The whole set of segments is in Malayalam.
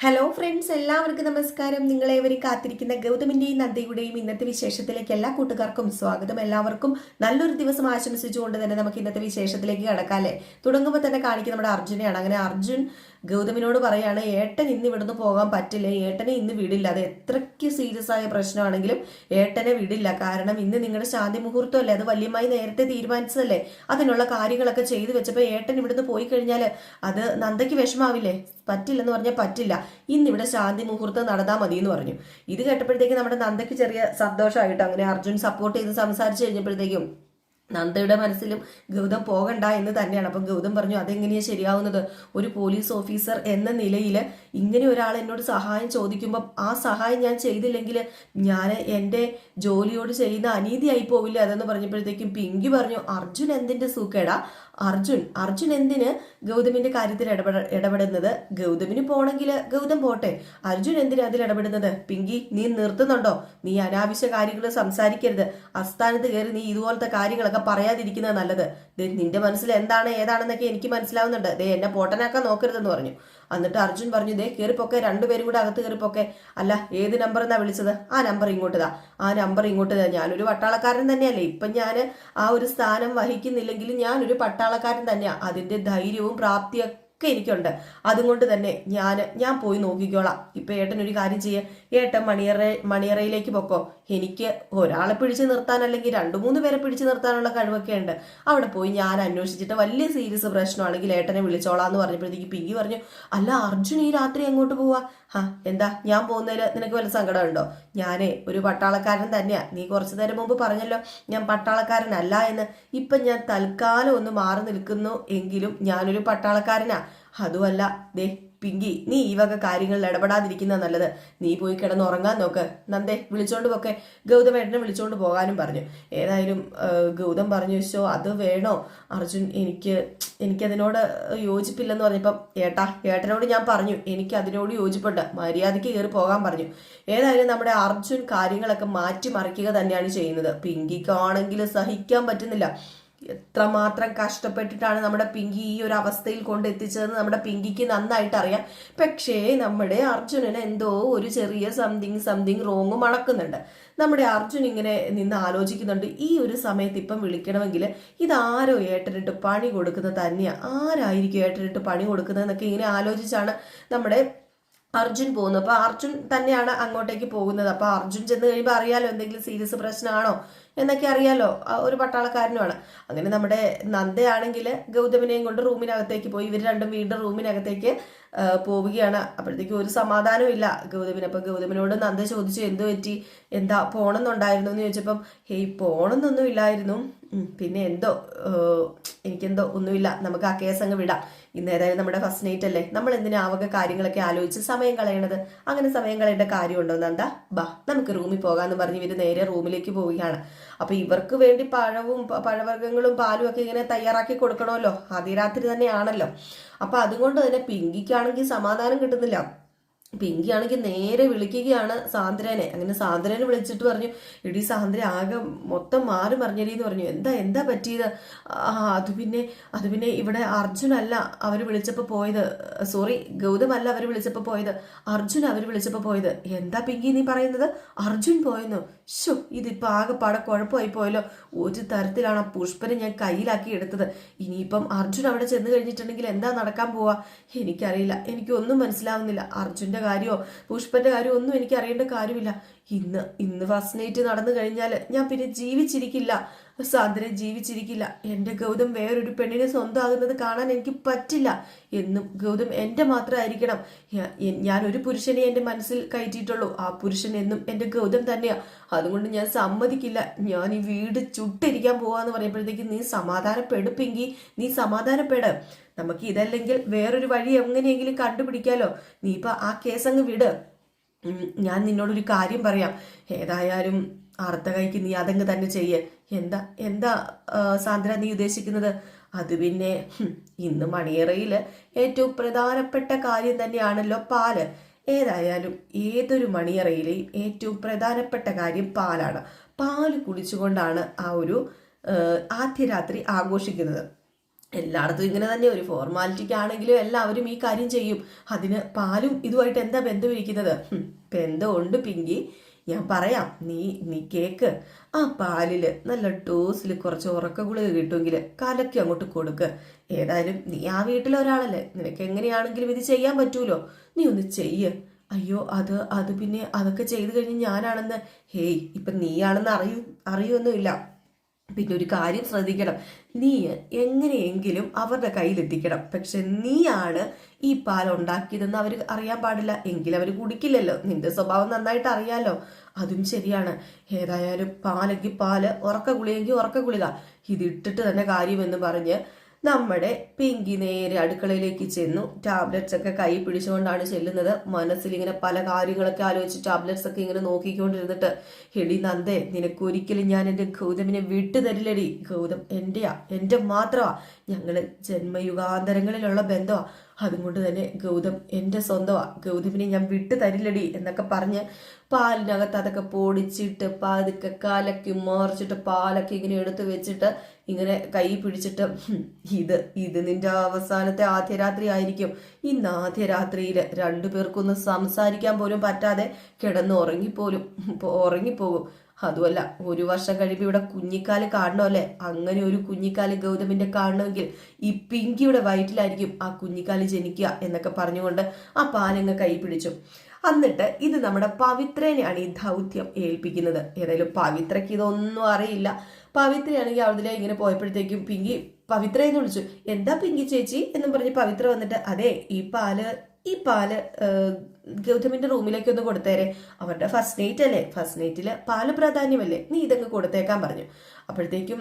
ഹലോ ഫ്രണ്ട്സ് എല്ലാവർക്കും നമസ്കാരം. നിങ്ങളേവരും കാത്തിരിക്കുന്ന ഗൗതമിന്റെയും നദ്ദയുടെയും ഇന്നത്തെ വിശേഷത്തിലേക്ക് എല്ലാ കൂട്ടുകാർക്കും സ്വാഗതം. എല്ലാവർക്കും നല്ലൊരു ദിവസം ആശംസിച്ചുകൊണ്ട് തന്നെ നമുക്ക് ഇന്നത്തെ വിശേഷത്തിലേക്ക് കടക്കാം അല്ലേ? തുടങ്ങുമ്പോൾ തന്നെ കാണിക്കുന്ന നമ്മുടെ അർജുനെയാണ്. അങ്ങനെ അർജുൻ ഗൗതമിനോട് പറയാണ് ഏട്ടൻ ഇന്ന് ഇവിടുന്ന് പോകാൻ പറ്റില്ല. ഏട്ടനെ ഇന്ന് വിടില്ല. അത് എത്രയ്ക്ക് സീരിയസ് ആയ പ്രശ്നമാണെങ്കിലും ഏട്ടനെ വിടില്ല. കാരണം ഇന്ന് നിങ്ങളുടെ ശാന്തി മുഹൂർത്തമല്ലേ? അത് വല്യമായി നേരത്തെ തീരുമാനിച്ചതല്ലേ? അതിനുള്ള കാര്യങ്ങളൊക്കെ ചെയ്തു വെച്ചപ്പോൾ ഏട്ടൻ ഇവിടുന്ന് പോയി കഴിഞ്ഞാൽ അത് നന്ദയ്ക്ക് വിഷമാവില്ലേ? പറ്റില്ലെന്ന് പറഞ്ഞാൽ പറ്റില്ല. ഇന്നിവിടെ ശാന്തി മുഹൂർത്തം നടന്നാൽ മതി എന്ന് പറഞ്ഞു. ഇത് കേട്ടപ്പോഴത്തേക്ക് നമ്മുടെ നന്ദയ്ക്ക് ചെറിയ സന്തോഷമായിട്ട് അങ്ങനെ അർജുൻ സപ്പോർട്ട് ചെയ്ത് സംസാരിച്ചു കഴിഞ്ഞപ്പോഴത്തേക്കും നന്ദയുടെ മനസ്സിലും ഗൗതം പോകണ്ട എന്ന് തന്നെയാണ്. അപ്പം ഗൗതം പറഞ്ഞു അതെങ്ങനെയാണ് ശരിയാവുന്നത്? ഒരു പോലീസ് ഓഫീസർ എന്ന നിലയിൽ ഇങ്ങനെ ഒരാൾ എന്നോട് സഹായം ചോദിക്കുമ്പോൾ ആ സഹായം ഞാൻ ചെയ്തില്ലെങ്കിൽ ഞാൻ എന്റെ ജോലിയോട് ചെയ്യുന്ന അനീതിയായി പോവില്ല? അതെന്ന് പറഞ്ഞപ്പോഴത്തേക്കും പിങ്കി പറഞ്ഞു അർജുൻ എന്തിന്റെ സൂക്കേടാ? അർജുൻ അർജുൻ എന്തിന് ഗൗതമിന്റെ കാര്യത്തിൽ ഇടപെട ഇടപെടുന്നത്? ഗൗതമിന് പോണെങ്കിൽ ഗൗതം പോട്ടെ. അർജുൻ എന്തിന് അതിൽ ഇടപെടുന്നത്? പിങ്കി നീ നിർത്തുന്നുണ്ടോ? നീ അനാവശ്യ കാര്യങ്ങൾ സംസാരിക്കരുത്. അസ്ഥാനത്ത് കയറി നീ ഇതുപോലത്തെ കാര്യങ്ങളൊക്കെ പറയാതിരിക്കുന്നത് നല്ലത്. ദേ, നിന്റെ മനസ്സിൽ എന്താണ് ഏതാണെന്നൊക്കെ എനിക്ക് മനസ്സിലാവുന്നുണ്ട്. ദേ എന്നെ പോട്ടനാക്കാൻ നോക്കരുതെന്ന് പറഞ്ഞു. എന്നിട്ട് അർജുൻ പറഞ്ഞു ദേ കയറിപ്പൊക്കെ രണ്ടുപേരും കൂടെ അകത്ത് കയറിപ്പൊക്കെ അല്ല ഏത് നമ്പർ എന്നാ വിളിച്ചത്? ആ നമ്പർ ഇങ്ങോട്ട് താ. ആ നമ്പർ ഇങ്ങോട്ട് താ. ഞാനൊരു പട്ടാളക്കാരൻ തന്നെയല്ലേ. ഇപ്പം ഞാൻ ആ ഒരു സ്ഥാനം വഹിക്കുന്നില്ലെങ്കിൽ ഞാനൊരു പട്ടാളക്കാരൻ തന്നെയാണ് അതിന്റെ ധൈര്യവും പ്രാപ്തിയൊക്കെ എനിക്കുണ്ട്. അതുകൊണ്ട് തന്നെ ഞാൻ ഞാൻ പോയി നോക്കിക്കോളാം. ഇപ്പൊ ഏട്ടൻ ഒരു കാര്യം ചെയ്യ. ഏട്ടൻ മണിയറ മണിയറയിലേക്ക് പൊക്കോ. എനിക്ക് ഒരാളെ പിടിച്ചു നിർത്താൻ അല്ലെങ്കിൽ രണ്ടു മൂന്ന് പേരെ പിടിച്ചു നിർത്താനുള്ള കഴിവൊക്കെ ഉണ്ട് അവിടെ പോയി ഞാൻ അന്വേഷിച്ചിട്ട് വലിയ സീരിയസ് പ്രശ്നമാണെങ്കിൽ ഏട്ടനെ വിളിച്ചോളാം എന്ന് പറഞ്ഞപ്പോഴത്തേക്ക് പിങ്കി പറഞ്ഞു അല്ല അർജുൻ ഈ രാത്രി എങ്ങോട്ട് പോവാ? ഹാ എന്താ ഞാൻ പോകുന്നതിൽ നിനക്ക് വല്ല സങ്കടമുണ്ടോ? ഞാനേ ഒരു പട്ടാളക്കാരൻ തന്നെയാ. നീ കുറച്ചു നേരം മുമ്പ് പറഞ്ഞല്ലോ ഞാൻ പട്ടാളക്കാരനല്ല എന്ന്. ഇപ്പം ഞാൻ തൽക്കാലം ഒന്ന് മാറി നിൽക്കുന്നു എങ്കിലും ഞാനൊരു പട്ടാളക്കാരനാ. അതുമല്ല ദേ പിങ്കി നീ ഈ വക കാര്യങ്ങളിൽ ഇടപെടാതിരിക്കുന്ന നല്ലത്. നീ പോയി കിടന്ന് ഉറങ്ങാൻ നോക്ക്. നന്ദേ വിളിച്ചോണ്ട് പോക്കെ. ഗൗതമേട്ടനെ വിളിച്ചോണ്ട് പോകാനും പറഞ്ഞു. ഏതായാലും ഗൗതം പറഞ്ഞു വെച്ചോ അത് വേണോ? അർജുൻ എനിക്ക് എനിക്കതിനോട് യോജിപ്പില്ലെന്ന് പറഞ്ഞപ്പം ഏട്ടാ ഏട്ടനോട് ഞാൻ പറഞ്ഞു. എനിക്ക് അതിനോട് യോജിപ്പുണ്ട്. മര്യാദയ്ക്ക് കയറി പോകാൻ പറഞ്ഞു. ഏതായാലും നമ്മുടെ അർജുൻ കാര്യങ്ങളൊക്കെ മാറ്റിമറിക്കുക തന്നെയാണ് ചെയ്യുന്നത്. പിങ്കിക്കാണെങ്കിൽ സഹിക്കാൻ പറ്റുന്നില്ല. എത്രമാത്രം കഷ്ടപ്പെട്ടിട്ടാണ് നമ്മുടെ പിങ്കി ഈ ഒരു അവസ്ഥയിൽ കൊണ്ടെത്തിച്ചതെന്ന് നമ്മുടെ പിങ്കിക്ക് നന്നായിട്ട് അറിയാം. പക്ഷേ നമ്മുടെ അർജുനന് എന്തോ ഒരു ചെറിയ സംതിങ് സംതിങ് റോങ് മണക്കുന്നുണ്ട്. നമ്മുടെ അർജുൻ ഇങ്ങനെ നിന്ന് ആലോചിക്കുന്നുണ്ട് ഈ ഒരു സമയത്ത് ഇപ്പം വിളിക്കണമെങ്കിൽ ഇതാരോ ഏട്ടനിട്ട് പണി കൊടുക്കുന്നത് തന്നെയാണ് ആരായിരിക്കും ഏട്ടനിട്ട് പണി കൊടുക്കുന്നതെന്നൊക്കെ ഇങ്ങനെ ആലോചിച്ചാണ് നമ്മുടെ അർജുൻ പോകുന്നു അപ്പൊ അർജുൻ തന്നെയാണ് അങ്ങോട്ടേക്ക് പോകുന്നത്. അപ്പൊ അർജുൻ ചെന്ന് കഴിയുമ്പോൾ അറിയാലോ എന്തെങ്കിലും സീരിയസ് പ്രശ്നമാണോ? എന്നൊക്കെ അറിയാലോ ഒരു പട്ടാളക്കാരനുമാണ്. അങ്ങനെ നമ്മുടെ നന്ദയാണെങ്കിൽ ഗൗതമിനെയും കൊണ്ട് റൂമിനകത്തേക്ക് പോയി ഇവർ രണ്ടും വീണ്ടും റൂമിനകത്തേക്ക് പോവുകയാണ്. അപ്പോഴത്തേക്കും ഒരു സമാധാനവും ഇല്ല. ഗൗതമിന് അപ്പൊ ഗൗതമിനോട് നന്ദ ചോദിച്ചു എന്ത് പറ്റി? എന്താ പോണെന്നുണ്ടായിരുന്നു? എന്ന് ചോദിച്ചപ്പം ഹേയ് പോണെന്നൊന്നും ഇല്ലായിരുന്നു. പിന്നെ എന്തോ എനിക്കെന്തോ ഒന്നുമില്ല. നമുക്ക് ആ കേസ് അങ്ങ് വിടാം. ഇന്ന് ഏതായാലും നമ്മുടെ ഫസ്റ്റ് നൈറ്റ് അല്ലേ? നമ്മൾ എന്തിനാ ആവക കാര്യങ്ങളൊക്കെ ആലോചിച്ച് സമയം കളയണത്? അങ്ങനെ സമയം കളയേണ്ട കാര്യമുണ്ടോ നന്ദ? ബാ നമുക്ക് റൂമിൽ പോകാന്ന് പറഞ്ഞ് ഇവർ നേരെ റൂമിലേക്ക് പോവുകയാണ്. അപ്പൊ ഇവർക്ക് വേണ്ടി പഴവും പഴവർഗങ്ങളും പാലും ഒക്കെ ഇങ്ങനെ തയ്യാറാക്കി കൊടുക്കണമല്ലോ. അതിരാത്രി തന്നെയാണല്ലോ. അപ്പൊ അതുകൊണ്ട് തന്നെ പിങ്കിക്കാണെങ്കിൽ സമാധാനം കിട്ടുന്നില്ല. പിങ്കി ആണെങ്കിൽ നേരെ വിളിക്കുകയാണ് സാന്ദ്രനെ. അങ്ങനെ സാന്ദ്രനെ വിളിച്ചിട്ട് പറഞ്ഞു ഇടി സാന്ദ്ര ആകെ മൊത്തം മാറി മറിഞ്ഞരീന്ന് പറഞ്ഞു. എന്താ എന്താ പറ്റിയത്? അത് പിന്നെ അത് പിന്നെ ഇവിടെ അർജുനല്ല അവർ വിളിച്ചപ്പോൾ പോയത്. സോറി ഗൗതമല്ല അവർ വിളിച്ചപ്പോൾ പോയത്. അർജുൻ അവർ വിളിച്ചപ്പോൾ പോയത്. എന്താ പിങ്കി നീ പറയുന്നത്? അർജുൻ പോയെന്നു? ഷോ ഇതിപ്പോൾ ആകെ പാടെ കുഴപ്പമായി പോയല്ലോ. ഒരു തരത്തിലാണ് ആ പുഷ്പനെ ഞാൻ കയ്യിലാക്കി എടുത്തത്. ഇനിയിപ്പം അർജുൻ അവിടെ ചെന്ന് കഴിഞ്ഞിട്ടുണ്ടെങ്കിൽ എന്താ നടക്കാൻ പോവാ? എനിക്കറിയില്ല. എനിക്കൊന്നും മനസ്സിലാവുന്നില്ല. അർജുന്റെ കാര്യമോ പുഷ്പന്റെ കാര്യമോ ഒന്നും എനിക്ക് അറിയേണ്ട കാര്യമില്ല. ഇന്ന് ഇന്ന് ഫസ്റ്റ് നൈറ്റ് നടന്നു കഴിഞ്ഞാൽ ഞാൻ പിന്നെ ജീവിച്ചിരിക്കില്ല. സാന്ദ്രൻ ജീവിച്ചിരിക്കില്ല. എന്റെ ഗൗതം വേറൊരു പെണ്ണിനെ സ്വന്തമാകുന്നത് കാണാൻ എനിക്ക് പറ്റില്ല എന്നും ഗൗതം എന്റെ മാത്രമായിരിക്കണം. ഞാൻ ഒരു പുരുഷനെ എന്റെ മനസ്സിൽ കയറ്റിയിട്ടുള്ളൂ. ആ പുരുഷൻ എന്നും എന്റെ ഗൗതം തന്നെയാ. അതുകൊണ്ട് ഞാൻ സമ്മതിക്കില്ല. ഞാൻ ഈ വീട് ചുട്ടിരിക്കാൻ പോവാന്ന് പറയുമ്പോഴത്തേക്ക് നീ സമാധാനപ്പെടുപ്പെങ്കിൽ നീ സമാധാനപ്പെട്. നമുക്ക് ഇതല്ലെങ്കിൽ വേറൊരു വഴി എങ്ങനെയെങ്കിലും കണ്ടുപിടിക്കാലോ. നീ ഇപ്പൊ ആ കേസ് അങ്ങ് വിട്. ഞാൻ നിന്നോടൊരു കാര്യം പറയാം. ഏതായാലും അർത്ഥ കൈക്ക് നീ അതങ്ങ് തന്നെ ചെയ്യേ. എന്താ എന്താ സാന്ദ്ര നീ ഉദ്ദേശിക്കുന്നത്? അത് പിന്നെ ഇന്ന് മണിയറയിൽ ഏറ്റവും പ്രധാനപ്പെട്ട കാര്യം തന്നെയാണല്ലോ പാൽ. ഏതായാലും ഏതൊരു മണിയറയിലെയും ഏറ്റവും പ്രധാനപ്പെട്ട കാര്യം പാലാണ്. പാൽ കുടിച്ചുകൊണ്ടാണ് ആ ഒരു ആദ്യ രാത്രി ആഘോഷിക്കുന്നത്. എല്ലായിടത്തും ഇങ്ങനെ തന്നെ ഒരു ഫോർമാലിറ്റിക്കാണെങ്കിലും എല്ലാവരും ഈ കാര്യം ചെയ്യും. അതിന് പാലും ഇതുമായിട്ട് എന്താ ബന്ധമിരിക്കുന്നത്? ബന്ധമുണ്ട് പിങ്കി. ഞാൻ പറയാം നീ നീ കേക്ക്. ആ പാലിൽ നല്ല ടോസിൽ കുറച്ച് ഉറക്ക ഗുളിക കിട്ടുമെങ്കിൽ കലക്കി അങ്ങോട്ട് കൊടുക്ക്. ഏതായാലും നീ ആ വീട്ടിലെ ഒരാളല്ലേ നിനക്ക് എങ്ങനെയാണെങ്കിലും ഇത് ചെയ്യാൻ പറ്റൂലോ? നീ ഒന്ന് ചെയ്യ്. അയ്യോ അത് അത് പിന്നെ അതൊക്കെ ചെയ്തു കഴിഞ്ഞ് ഞാനാണെന്ന്. ഹേയ് ഇപ്പൊ നീയാണെന്ന് അറിയൂ അറിയൊന്നുമില്ല. പിന്നെ ഒരു കാര്യം ശ്രദ്ധിക്കണം. നീ എങ്ങനെയെങ്കിലും അവരുടെ കയ്യിലെത്തിക്കണം. പക്ഷെ നീയാണ് ഈ പാൽ ഉണ്ടാക്കിയതെന്ന് അവർ അറിയാൻ പാടില്ല. എങ്കിൽ അവർ കുടിക്കില്ലല്ലോ. നിന്റെ സ്വഭാവം നന്നായിട്ട് അറിയാലോ. അതും ശരിയാണ്. ഏതായാലും പാലെങ്കിൽ പാൽ ഉറക്ക ഗുളിയെങ്കിൽ ഉറക്ക ഗുളിക ഇതിട്ടിട്ട് തന്നെ കാര്യമെന്ന് പറഞ്ഞ് നമ്മുടെ പിങ്കി നേരെ അടുക്കളയിലേക്ക് ചെന്നു. ടാബ്ലറ്റ്സ് ഒക്കെ കൈ പിടിച്ചുകൊണ്ടാണ് ചെല്ലുന്നത്. മനസ്സിൽ ഇങ്ങനെ പല കാര്യങ്ങളൊക്കെ ആലോചിച്ച് ടാബ്ലറ്റ്സ് ഒക്കെ ഇങ്ങനെ നോക്കിക്കൊണ്ടിരുന്നിട്ട് എടി നന്ദേ നിനക്കൊരിക്കലും ഞാൻ എന്റെ ഗൗതമിനെ വിട്ടു തരില്ലടി. ഗൗതം എന്റെയാ എന്റെ മാത്രമാ. ഞങ്ങൾ ജന്മയുഗാന്തരങ്ങളിലുള്ള ബന്ധമാ. അതുകൊണ്ട് തന്നെ ഗൗതം എന്റെ സ്വന്തമാ. ഗൗതമിനെ ഞാൻ വിട്ടു തരില്ലടി എന്നൊക്കെ പറഞ്ഞ് പാലിനകത്ത് അതൊക്കെ പൊടിച്ചിട്ട് പതുക്കെ കലക്കി മറിച്ചിട്ട് പാലൊക്കെ ഇങ്ങനെ എടുത്ത് വെച്ചിട്ട് ഇങ്ങനെ കൈ പിടിച്ചിട്ട് "ഹും, ഇത് ഇത് നിന്റെ അവസാനത്തെ ആദ്യരാത്രി ആയിരിക്കും. ഇന്ന് ആദ്യരാത്രിയിൽ രണ്ടുപേർക്കൊന്നും സംസാരിക്കാൻ പോലും പറ്റാതെ കിടന്ന് ഉറങ്ങിപ്പോലും ഉറങ്ങിപ്പോകും. അതുമല്ല ഒരു വർഷം കഴിയുമ്പോൾ ഇവിടെ കുഞ്ഞിക്കാൽ കാണണമല്ലേ അങ്ങനെ ഒരു കുഞ്ഞിക്കാൽ ഗൗതമിന്റെ കാണണമെങ്കിൽ ഈ പിങ്കിയുടെ വയറ്റിലായിരിക്കും ആ കുഞ്ഞിക്കാൽ ജനിക്കുക എന്നൊക്കെ പറഞ്ഞുകൊണ്ട് ആ പാലങ്ങ് കൈ പിടിച്ചു. എന്നിട്ട് ഇത് നമ്മുടെ പവിത്രനെയാണ് ഈ ദൗത്യം ഏൽപ്പിക്കുന്നത്. ഏതായാലും പവിത്രയ്ക്ക് ഇതൊന്നും അറിയില്ല. പവിത്രയാണെങ്കിൽ അവിടെ ഇങ്ങനെ പോയപ്പോഴത്തേക്കും പിങ്കി പവിത്ര എന്ന് വിളിച്ചു. എന്താ പിങ്കി ചേച്ചി? എന്നും പറഞ്ഞ് പവിത്ര വന്നിട്ട് അതെ ഈ പാൽ ഈ പാൽ ഗൗതമിന്റെ റൂമിലേക്ക് ഒന്ന് കൊടുത്തേരെ. അവരുടെ ഫസ്റ്റ് നൈറ്റ് അല്ലേ? ഫസ്റ്റ് നൈറ്റിൽ പാൽ പ്രാധാന്യമല്ലേ? നീ ഇതങ്ങ് കൊടുത്തേക്കാൻ പറഞ്ഞു. അപ്പോഴത്തേക്കും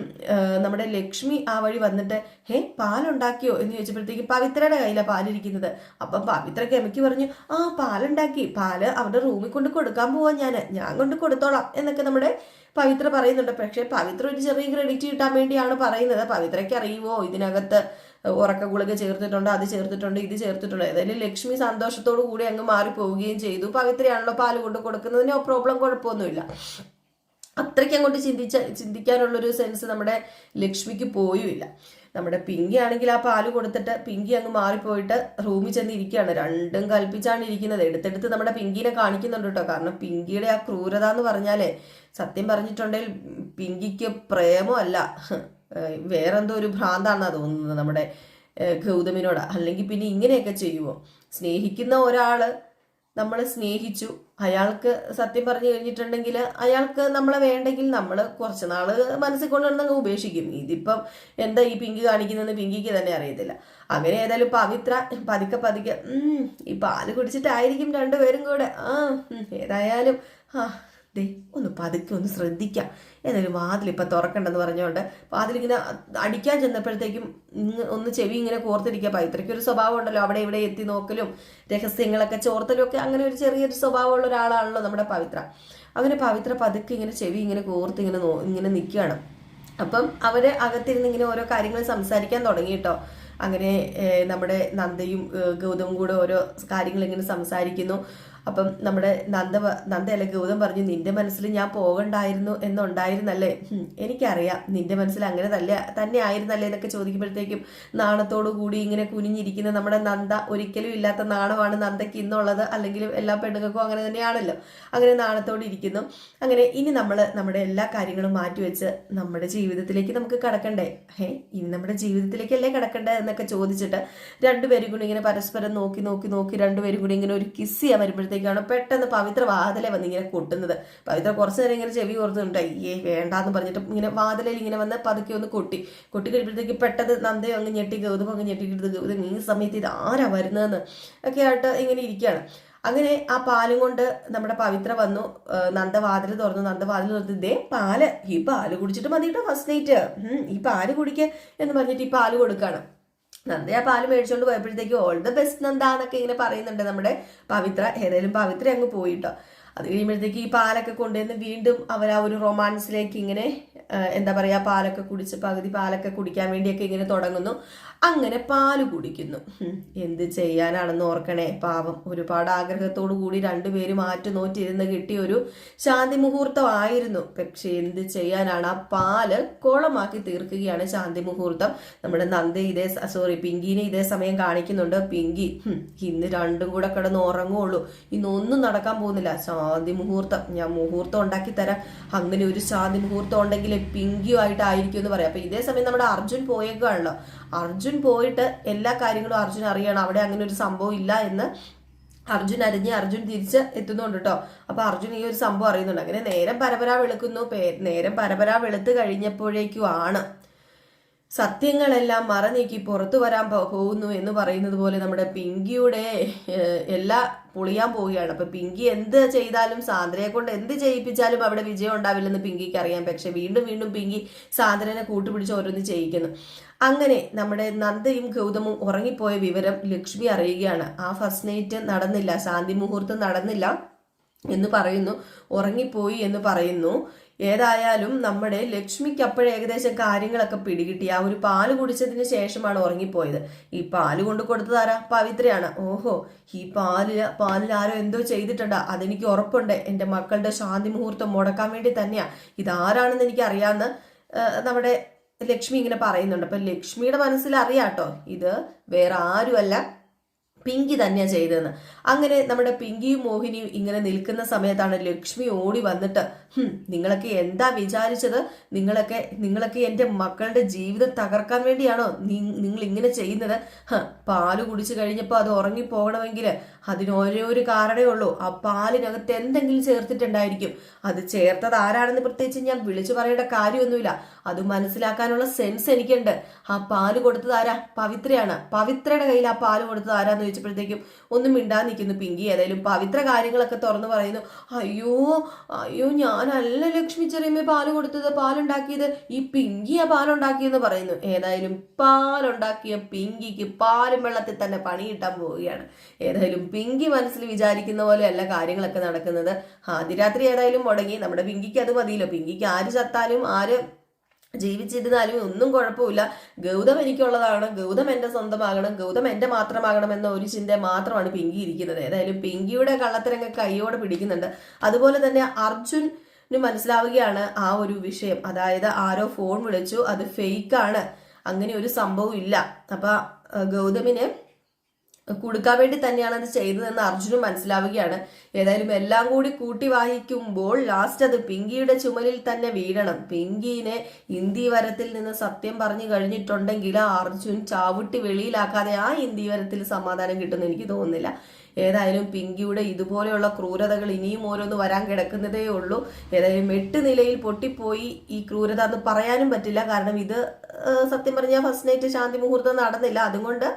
നമ്മുടെ ലക്ഷ്മി ആ വഴി വന്നിട്ട് ഹേ പാലുണ്ടാക്കിയോ? എന്ന് ചോദിച്ചപ്പോഴത്തേക്കും പവിത്രയുടെ കയ്യിലാണ് പാലിരിക്കുന്നത്. അപ്പം പവിത്ര കെമിക്ക് പറഞ്ഞു ആ പാലുണ്ടാക്കി. പാൽ അവരുടെ റൂമിൽ കൊണ്ട് കൊടുക്കാൻ പോവാ ഞാൻ ഞാൻ കൊണ്ട് കൊടുത്തോളാം. എന്നൊക്കെ നമ്മുടെ പവിത്ര പറയുന്നുണ്ട്. പക്ഷേ പവിത്ര ഒരു ചെറിയ ക്രെഡിറ്റ് കിട്ടാൻ വേണ്ടിയാണ് പറയുന്നത്. പവിത്രയ്ക്ക് അറിയുമോ ഇതിനകത്ത്? ഉറക്ക ഗുളിക ചേർത്തിട്ടുണ്ട് അത് ചേർത്തിട്ടുണ്ട് ഇത് ചേർത്തിട്ടുണ്ട്. ഏതായാലും ലക്ഷ്മി സന്തോഷത്തോടു കൂടി അങ്ങ് മാറിപ്പോവുകയും ചെയ്തു. പവിത്രയാണല്ലോ പാൽ കൊണ്ട് കൊടുക്കുന്നതിന് നോ പ്രോബ്ലം കുഴപ്പമൊന്നുമില്ല. അത്രയ്ക്ക് അങ്ങോട്ട് ചിന്തിച്ച ചിന്തിക്കാനുള്ളൊരു സെൻസ് നമ്മുടെ ലക്ഷ്മിക്ക് പോയുമില്ല. നമ്മുടെ പിങ്കി ആണെങ്കിൽ ആ പാൽ കൊടുത്തിട്ട് പിങ്കി അങ്ങ് മാറിപ്പോയിട്ട് റൂമിൽ ചെന്ന് ഇരിക്കുകയാണ് രണ്ടും കൽപ്പിച്ചാണ് ഇരിക്കുന്നത്. എടുത്തെടുത്ത് നമ്മുടെ പിങ്കിനെ കാണിക്കുന്നുണ്ട് കേട്ടോ. കാരണം പിങ്കിയുടെ ആ ക്രൂരത എന്ന് പറഞ്ഞാലേ സത്യം പറഞ്ഞിട്ടുണ്ടെങ്കിൽ പിങ്കിക്ക് പ്രേമമല്ല. വേറെന്തോ ഒരു ഭ്രാന്താണെന്നാ തോന്നുന്നത് നമ്മുടെ ഗൗതമിനോട്. അല്ലെങ്കിൽ പിന്നെ ഇങ്ങനെയൊക്കെ ചെയ്യുമോ സ്നേഹിക്കുന്ന ഒരാൾ നമ്മൾ സ്നേഹിച്ചു. അയാൾക്ക് സത്യം പറഞ്ഞു കഴിഞ്ഞിട്ടുണ്ടെങ്കിൽ അയാൾക്ക് നമ്മളെ വേണ്ടെങ്കിൽ നമ്മൾ കുറച്ച് നാൾ മനസ്സിൽ കൊണ്ടുവന്നങ്ങ് ഉപേക്ഷിക്കും. ഇതിപ്പം എന്താ ഈ പിങ്കി കാണിക്കുന്നതെന്ന് പിങ്കിക്ക് തന്നെ അറിയത്തില്ല. അങ്ങനെ ഏതായാലും പവിത്ര പതുക്കെ പതുക്കെ ഈ പാൽ കുടിച്ചിട്ടായിരിക്കും രണ്ടുപേരും കൂടെ. ആ ഏതായാലും ആ ദേ ഒന്ന് പതുക്കെ ഒന്ന് ശ്രദ്ധിക്കാം. എന്നൊരു വാതിൽ ഇപ്പം തുറക്കണ്ടെന്ന് പറഞ്ഞുകൊണ്ട് വാതിലിങ്ങനെ അടിക്കാൻ ചെന്നപ്പോഴത്തേക്കും ഒന്ന് ചെവി ഇങ്ങനെ കോർത്തിരിക്കുക പവിത്രയ്ക്ക് ഒരു സ്വഭാവം ഉണ്ടല്ലോ. അവിടെ ഇവിടെ എത്തി നോക്കലും രഹസ്യങ്ങളൊക്കെ ചോർത്തലും ഒക്കെ അങ്ങനെ ഒരു ചെറിയൊരു സ്വഭാവമുള്ള ഒരാളാണല്ലോ നമ്മുടെ പവിത്ര. അങ്ങനെ പവിത്ര പതുക്കെ ഇങ്ങനെ ചെവി ഇങ്ങനെ കോർത്ത് ഇങ്ങനെ നോ ഇങ്ങനെ നിൽക്കുകയാണ് അപ്പം അവരെ അകത്തിരുന്ന് ഇങ്ങനെ ഓരോ കാര്യങ്ങൾ സംസാരിക്കാൻ തുടങ്ങി കേട്ടോ അങ്ങനെ നമ്മുടെ നന്ദയും ഗൗതവും കൂടെ ഓരോ കാര്യങ്ങൾ ഇങ്ങനെ സംസാരിക്കുന്നു. അപ്പം നമ്മുടെ നന്ദ നന്ദ അല്ല ഗൗതം പറഞ്ഞു നിന്റെ മനസ്സിൽ ഞാൻ പോകണ്ടായിരുന്നു എന്നുണ്ടായിരുന്നല്ലേ? എനിക്കറിയാം. നിന്റെ മനസ്സിൽ അങ്ങനെ തന്നെ തന്നെ ആയിരുന്നല്ലേ? എന്നൊക്കെ ചോദിക്കുമ്പോഴത്തേക്കും നാണത്തോടു കൂടി ഇങ്ങനെ കുനിഞ്ഞിരിക്കുന്ന നമ്മുടെ നന്ദ ഒരിക്കലും ഇല്ലാത്ത നാണമാണ് നന്ദയ്ക്ക് ഇന്നുള്ളത്. അല്ലെങ്കിൽ എല്ലാ പെണ്ണുങ്ങൾക്കും അങ്ങനെ തന്നെയാണല്ലോ. അങ്ങനെ നാണത്തോടെ ഇരിക്കുന്നു. അങ്ങനെ ഇനി നമ്മൾ നമ്മുടെ എല്ലാ കാര്യങ്ങളും മാറ്റിവെച്ച് നമ്മുടെ ജീവിതത്തിലേക്ക് നമുക്ക് കടക്കണ്ടേ? ഹേ ഇനി നമ്മുടെ ജീവിതത്തിലേക്കല്ലേ കടക്കണ്ടേ എന്നൊക്കെ ചോദിച്ചിട്ട് രണ്ടുപേരും കൂടി ഇങ്ങനെ പരസ്പരം നോക്കി നോക്കി നോക്കി രണ്ടുപേരും കൂടി ഇങ്ങനെ ഒരു കിസ് ചെയ്യാൻ വരുമ്പോഴത്തേക്കാണ് പെട്ടെന്ന് പവിത്ര വാതിലെ വന്ന് ഇങ്ങനെ കൊട്ടുന്നത്. പവിത്ര കുറച്ച് നേരം ഇങ്ങനെ ചെവി ഓർത്തുണ്ട് അയ്യേ വേണ്ടാന്ന് പറഞ്ഞിട്ട് ഇങ്ങനെ വാതിലയിൽ ഇങ്ങനെ വന്ന് പതുക്കെ ഒന്ന് കൊട്ടി. കൊട്ടി കഴിയുമ്പോഴത്തേക്ക് പെട്ടെന്ന് നന്ദേ അങ്ങ് ഞെട്ടി ഗൗതം അങ്ങ് ഞെട്ടിക്കിട്ട് ഗൗതം ഈ സമയത്ത് ഇത് ആരാ വരുന്നതെന്ന്? ഒക്കെ ആയിട്ട് ഇങ്ങനെ ഇരിക്കുകയാണ്. അങ്ങനെ ആ പാലും കൊണ്ട് നമ്മുടെ പവിത്ര വന്നു. നന്ദവാതിൽ നന്ദ വാതിൽ തുറന്നു. നന്ദവാതിൽ തുറന്ന് ദേ പാൽ. ഈ പാൽ കുടിച്ചിട്ട് മതി കേട്ടോ ഫസ്റ്റ് നൈറ്റ്. ഈ പാൽ കുടിക്കുക എന്ന് പറഞ്ഞിട്ട് ഈ പാൽ കൊടുക്കാണ് നന്ദ ആ പാൽ മേടിച്ചോണ്ട് പോയപ്പോഴത്തേക്ക് ഓൾ ദ ബെസ്റ്റ് നന്ദ എന്നൊക്കെ ഇങ്ങനെ പറയുന്നുണ്ട് നമ്മുടെ പവിത്ര ഏതായാലും പവിത്ര അങ്ങ് പോയിട്ടോ അത് കഴിയുമ്പോഴത്തേക്ക് ഈ പാലൊക്കെ കൊണ്ടുവന്ന് വീണ്ടും അവർ ആ ഒരു റൊമാൻസിലേക്ക് ഇങ്ങനെ എന്താ പറയുക പാലൊക്കെ കുടിച്ച് പകുതി പാലൊക്കെ കുടിക്കാൻ വേണ്ടിയൊക്കെ ഇങ്ങനെ തുടങ്ങുന്നു. അങ്ങനെ പാൽ കുടിക്കുന്നു. എന്ത് ചെയ്യാനാണെന്ന് ഓർക്കണേ. പാവം. ഒരുപാട് ആഗ്രഹത്തോടു കൂടി രണ്ടുപേരും ആറ്റു നോറ്റിരുന്ന് കിട്ടിയ ഒരു ശാന്തി മുഹൂർത്തമായിരുന്നു. പക്ഷെ എന്ത് ചെയ്യാനാണ്? ആ പാൽ കോളമാക്കി തീർക്കുകയാണ് ശാന്തി മുഹൂർത്തം. നമ്മുടെ നന്ദി ഇതേ സോറി പിങ്കിനെ ഇതേ സമയം കാണിക്കുന്നുണ്ട്. പിങ്കി ഇന്ന് രണ്ടും കൂടെ കിടന്ന് ഉറങ്ങുള്ളൂ. ഇന്നൊന്നും നടക്കാൻ പോകുന്നില്ല. ശാന്തി മുഹൂർത്തം. ഞാൻ മുഹൂർത്തം ഉണ്ടാക്കി തരാം. അങ്ങനെ ഒരു ശാന്തി മുഹൂർത്തം ഉണ്ടെങ്കിൽ പിങ്കിയുമായിട്ടായിരിക്കും എന്ന് പറയാം. അപ്പൊ ഇതേ സമയം നമ്മുടെ അർജുൻ പോയേക്കാണല്ലോ. അർജുൻ പോയിട്ട് എല്ലാ കാര്യങ്ങളും അർജുൻ അറിയണം. അവിടെ അങ്ങനെ ഒരു സംഭവം ഇല്ല എന്ന് അർജുൻ അരിഞ്ഞ് അർജുൻ തിരിച്ച് എത്തുന്നുണ്ട് കേട്ടോ അപ്പൊ അർജുൻ ഈ ഒരു സംഭവം അറിയുന്നുണ്ട്. അങ്ങനെ നേരം പരപരാ വെളുക്കുന്നു. നേരം പരപരാ വെളുത്ത് കഴിഞ്ഞപ്പോഴേക്കും ആണ് സത്യങ്ങളെല്ലാം മറനീക്കി പുറത്തു വരാൻ പോകുന്നു എന്ന് പറയുന്നത് പോലെ നമ്മുടെ പിങ്കിയുടെ എല്ലാ പൊളിയാൻ പോവുകയാണ്. അപ്പൊ പിങ്കി എന്ത് ചെയ്താലും സാന്ദ്രയെ കൊണ്ട് എന്ത് ചെയ്യിപ്പിച്ചാലും അവിടെ വിജയം ഉണ്ടാവില്ലെന്ന് പിങ്കിക്ക് അറിയാം. പക്ഷെ വീണ്ടും വീണ്ടും പിങ്കി സാന്ദ്രനെ കൂട്ടുപിടിച്ച് ഓരോന്ന് ചെയ്യിക്കുന്നു. അങ്ങനെ നമ്മുടെ നന്ദയും ഗൗതമും ഉറങ്ങിപ്പോയ വിവരം ലക്ഷ്മി അറിയുകയാണ്. ആ ഫസ്റ്റ് നൈറ്റ് നടന്നില്ല ശാന്തി മുഹൂർത്തം നടന്നില്ല എന്ന് പറയുന്നു. ഉറങ്ങിപ്പോയി എന്ന് പറയുന്നു. ഏതായാലും നമ്മുടെ ലക്ഷ്മിക്ക് അപ്പോഴേ ഏകദേശം കാര്യങ്ങളൊക്കെ പിടികിട്ടി. ആ ഒരു പാൽ കുടിച്ചതിന് ശേഷമാണ് ഉറങ്ങിപ്പോയത്. ഈ പാൽ കൊണ്ട് കൊടുത്തതാരാ പവിത്രയാണ്. ഓഹോ ഈ പാലിൽ പാലിൽ ആരോ എന്തോ ചെയ്തിട്ടുണ്ട്. അതെനിക്ക് ഉറപ്പുണ്ട്. എന്റെ മക്കളുടെ ശാന്തി മുഹൂർത്തം മുടക്കാൻ വേണ്ടി തന്നെയാ. ഇതാരാണെന്ന് എനിക്ക് അറിയാമെന്ന് നമ്മുടെ ലക്ഷ്മി ഇങ്ങനെ പറയുന്നുണ്ട്. അപ്പൊ ലക്ഷ്മിയുടെ മനസ്സിൽ അറിയാട്ടോ ഇത് വേറെ ആരുമല്ല. പിങ്കി തന്നെയാണ് ചെയ്തതെന്ന്. അങ്ങനെ നമ്മുടെ പിങ്കിയും മോഹിനിയും ഇങ്ങനെ നിൽക്കുന്ന സമയത്താണ് ലക്ഷ്മി ഓടി വന്നിട്ട് നിങ്ങളൊക്കെ എന്താ വിചാരിച്ചത്? നിങ്ങളൊക്കെ നിങ്ങളൊക്കെ എന്റെ മക്കളുടെ ജീവിതം തകർക്കാൻ വേണ്ടിയാണോ നിങ്ങൾ ഇങ്ങനെ ചെയ്യുന്നത്? പാൽ കുടിച്ചു കഴിഞ്ഞപ്പോൾ അത് ഉറങ്ങിപ്പോകണമെങ്കിൽ അതിന് ഓരോ ഒരു കാരണമേ ഉള്ളൂ. ആ പാലിനകത്ത് എന്തെങ്കിലും ചേർത്തിട്ടുണ്ടായിരിക്കും. അത് ചേർത്തത് ആരാണെന്ന് പ്രത്യേകിച്ച് ഞാൻ വിളിച്ചു പറയേണ്ട കാര്യമൊന്നുമില്ല. അത് മനസ്സിലാക്കാനുള്ള സെൻസ് എനിക്കുണ്ട്. ആ പാൽ കൊടുത്തത് ആരാ? പവിത്രയാണ്. പവിത്രയുടെ കയ്യിൽ ആ പാൽ കൊടുത്തത് ആരാന്ന് ചോദിച്ചപ്പോഴത്തേക്കും ഒന്നും മിണ്ടാ നിൽക്കുന്നു പിങ്കി. ഏതായാലും പവിത്ര കാര്യങ്ങളൊക്കെ തുറന്നു പറയുന്നു അയ്യോ അയ്യോ ഞാനല്ല ലക്ഷ്മി ചെറിയമ്മ പാൽ കൊടുത്തത് പാലുണ്ടാക്കിയത്. ഈ പിങ്കിയാ പാലുണ്ടാക്കിയെന്ന് പറയുന്നു. ഏതായാലും പാലുണ്ടാക്കിയ പിങ്കിക്ക് പാലും വെള്ളത്തിൽ തന്നെ പണി കിട്ടാൻ പോവുകയാണ്. ഏതായാലും പിങ്കി മനസ്സിൽ വിചാരിക്കുന്ന പോലെയല്ല കാര്യങ്ങളൊക്കെ നടക്കുന്നത്. ആദ്യരാത്രി ഏതായാലും മുടങ്ങി. നമ്മുടെ പിങ്കിക്ക് അത് മതിയില്ല. പിങ്കിക്ക് ആര് ചത്താലും ആര് ജീവിച്ചിരുന്നാലും ഒന്നും കുഴപ്പമില്ല. ഗൗതം എനിക്കുള്ളതാണ്. ഗൗതം എന്റെ സ്വന്തമാകണം. ഗൗതം എന്റെ മാത്രമാകണം എന്ന ഒരു ചിന്ത മാത്രമാണ് പിങ്കി ഇരിക്കുന്നത്. ഏതായാലും പിങ്കിയുടെ കള്ളത്തരങ്ങൾ കൈയോടെ പിടിക്കുന്നുണ്ട്. അതുപോലെ തന്നെ അർജുൻ മനസ്സിലാവുകയാണ് ആ ഒരു വിഷയം. അതായത് ആരോ ഫോൺ വിളിച്ചു. അത് ഫേക്കാണ് അങ്ങനെ ഒരു സംഭവം ഇല്ല. അപ്പൊ ഗൗതമിന് കൊടുക്കാൻ വേണ്ടി തന്നെയാണ് അത് ചെയ്തതെന്ന് അർജുനും മനസ്സിലാവുകയാണ്. ഏതായാലും എല്ലാം കൂടി കൂട്ടി വായിക്കുമ്പോൾ ലാസ്റ്റ് അത് പിങ്കിയുടെ ചുമലിൽ തന്നെ വീഴണം. പിങ്കിനെ ഹിന്ദീവരത്തിൽ നിന്ന് സത്യം പറഞ്ഞു കഴിഞ്ഞിട്ടുണ്ടെങ്കിൽ അർജുൻ ചാവുട്ടി വെളിയിലാക്കാതെ ആ ഹിന്ദീവരത്തിൽ സമാധാനം കിട്ടുമെന്ന് എനിക്ക് തോന്നുന്നില്ല. ഏതായാലും പിങ്കിയുടെ ഇതുപോലെയുള്ള ക്രൂരതകൾ ഇനിയും ഓരോന്ന് വരാൻ കിടക്കുന്നതേ ഉള്ളൂ. ഏതായാലും എട്ട് നിലയിൽ പൊട്ടിപ്പോയി ഈ ക്രൂരത എന്ന് പറയാനും പറ്റില്ല. കാരണം ഇത് സത്യം പറഞ്ഞാൽ ഫസ്റ്റ് നൈറ്റ് ശാന്തി മുഹൂർത്തം നടന്നില്ല. അതുകൊണ്ട്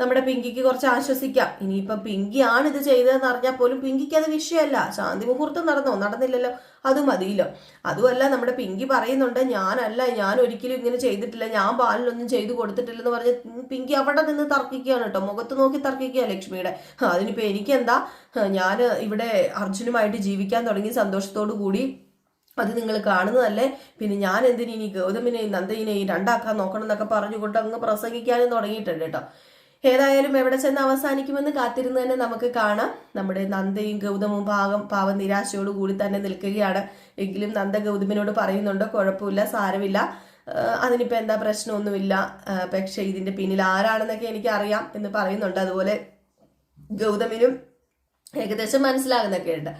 നമ്മുടെ പിങ്കിക്ക് കുറച്ച് ആശ്വസിക്കാം. ഇനിയിപ്പം പിങ്കി ആണ് ഇത് ചെയ്തതെന്ന് അറിഞ്ഞാൽ പോലും പിങ്കിക്ക് അത് വിഷയമല്ല. ശാന്തി മുഹൂർത്തം നടന്നോ? നടന്നില്ലല്ലോ. അത് മതിയല്ലോ. അതുമല്ല നമ്മുടെ പിങ്കി പറയുന്നുണ്ട് ഞാനല്ല ഞാൻ ഒരിക്കലും ഇങ്ങനെ ചെയ്തിട്ടില്ല. ഞാൻ പാലിലൊന്നും ചെയ്തു കൊടുത്തിട്ടില്ലെന്ന് പറഞ്ഞ് പിങ്കി അവിടെ നിന്ന് തർക്കിക്കുകയാണ് കേട്ടോ. മുഖത്ത് നോക്കി തർക്കിക്കുക ലക്ഷ്മിയുടെ. അതിനിപ്പോൾ അതിനിപ്പോ എനിക്കെന്താ? ഞാൻ ഇവിടെ അർജുനുമായിട്ട് ജീവിക്കാൻ തുടങ്ങി സന്തോഷത്തോടു കൂടി അത് നിങ്ങൾ കാണുന്നതല്ലേ? പിന്നെ ഞാൻ എന്തിനു ഇനി ഗൗതമിനെയും നന്ദയിനെയും രണ്ടാക്കാൻ നോക്കണം എന്നൊക്കെ പറഞ്ഞുകൊണ്ട് അങ്ങ് പ്രസംഗിക്കാനും തുടങ്ങിയിട്ടുണ്ട് കേട്ടോ. ഏതായാലും എവിടെ ചെന്ന് അവസാനിക്കുമെന്ന് കാത്തിരുന്ന് തന്നെ നമുക്ക് കാണാം. നമ്മുടെ നന്ദയും ഗൗതമും പാകം പാവം നിരാശയോട് കൂടി തന്നെ നിൽക്കുകയാണ്. എങ്കിലും നന്ദ ഗൗതമിനോട് പറയുന്നുണ്ട് കുഴപ്പമില്ല സാരമില്ല. അതിനിപ്പോൾ അതിനിപ്പോ എന്താ പ്രശ്നമൊന്നുമില്ല. പക്ഷേ ഇതിന്റെ പിന്നിൽ ആരാണെന്നൊക്കെ എനിക്ക് അറിയാം എന്ന് പറയുന്നുണ്ട്. അതുപോലെ ഗൗതമിനും ഏകദേശം മനസ്സിലാകുന്നൊക്കെ ഉണ്ട്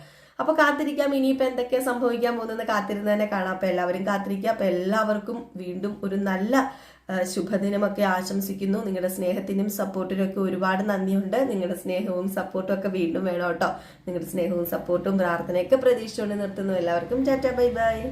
അപ്പൊ കാത്തിരിക്കാം. ഇനിയിപ്പോ എന്തൊക്കെ സംഭവിക്കാൻ പോകുന്നത് കാത്തിരുന്ന് തന്നെ കാണാം. അപ്പൊ എല്ലാവരും കാത്തിരിക്കുക. അപ്പൊ എല്ലാവർക്കും വീണ്ടും ഒരു നല്ല ശുഭദിനമൊക്കെ ആശംസിക്കുന്നു. നിങ്ങളുടെ സ്നേഹത്തിനും സപ്പോർട്ടിനും ഒക്കെ ഒരുപാട് നന്ദിയുണ്ട്. നിങ്ങളുടെ സ്നേഹവും സപ്പോർട്ടും ഒക്കെ വീണ്ടും വേണം കേട്ടോ. നിങ്ങളുടെ സ്നേഹവും സപ്പോർട്ടും പ്രാർത്ഥനയൊക്കെ പ്രതീക്ഷിച്ചുകൊണ്ട് നിർത്തുന്നു. എല്ലാവർക്കും ടാറ്റ ബൈ ബൈ.